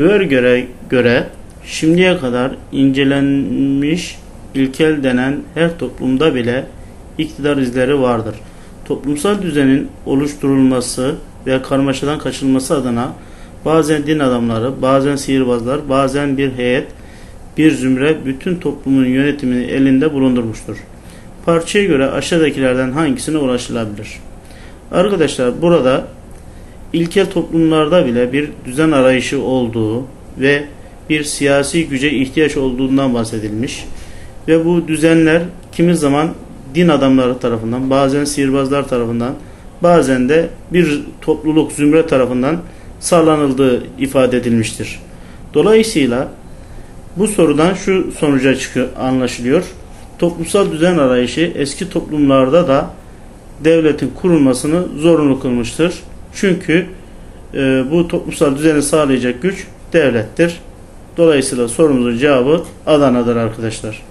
Döver göre, göre şimdiye kadar incelenmiş ilkel denen her toplumda bile iktidar izleri vardır. Toplumsal düzenin oluşturulması ve karmaşadan kaçınılması adına bazen din adamları, bazen sihirbazlar, bazen bir heyet, bir zümre bütün toplumun yönetimini elinde bulundurmuştur. Parçaya göre aşağıdakilerden hangisine ulaşılabilir? Arkadaşlar burada ilkel toplumlarda bile bir düzen arayışı olduğu ve bir siyasi güce ihtiyaç olduğundan bahsedilmiş. Ve bu düzenler kimi zaman din adamları tarafından, bazen sihirbazlar tarafından, bazen de bir topluluk zümre tarafından sağlanıldığı ifade edilmiştir. Dolayısıyla bu sorudan şu sonuca çıkıyor, anlaşılıyor. Toplumsal düzen arayışı eski toplumlarda da devletin kurulmasını zorunlu kılmıştır. Çünkü e, bu toplumsal düzeni sağlayacak güç devlettir. Dolayısıyla sorumuzun cevabı Adana'dır arkadaşlar.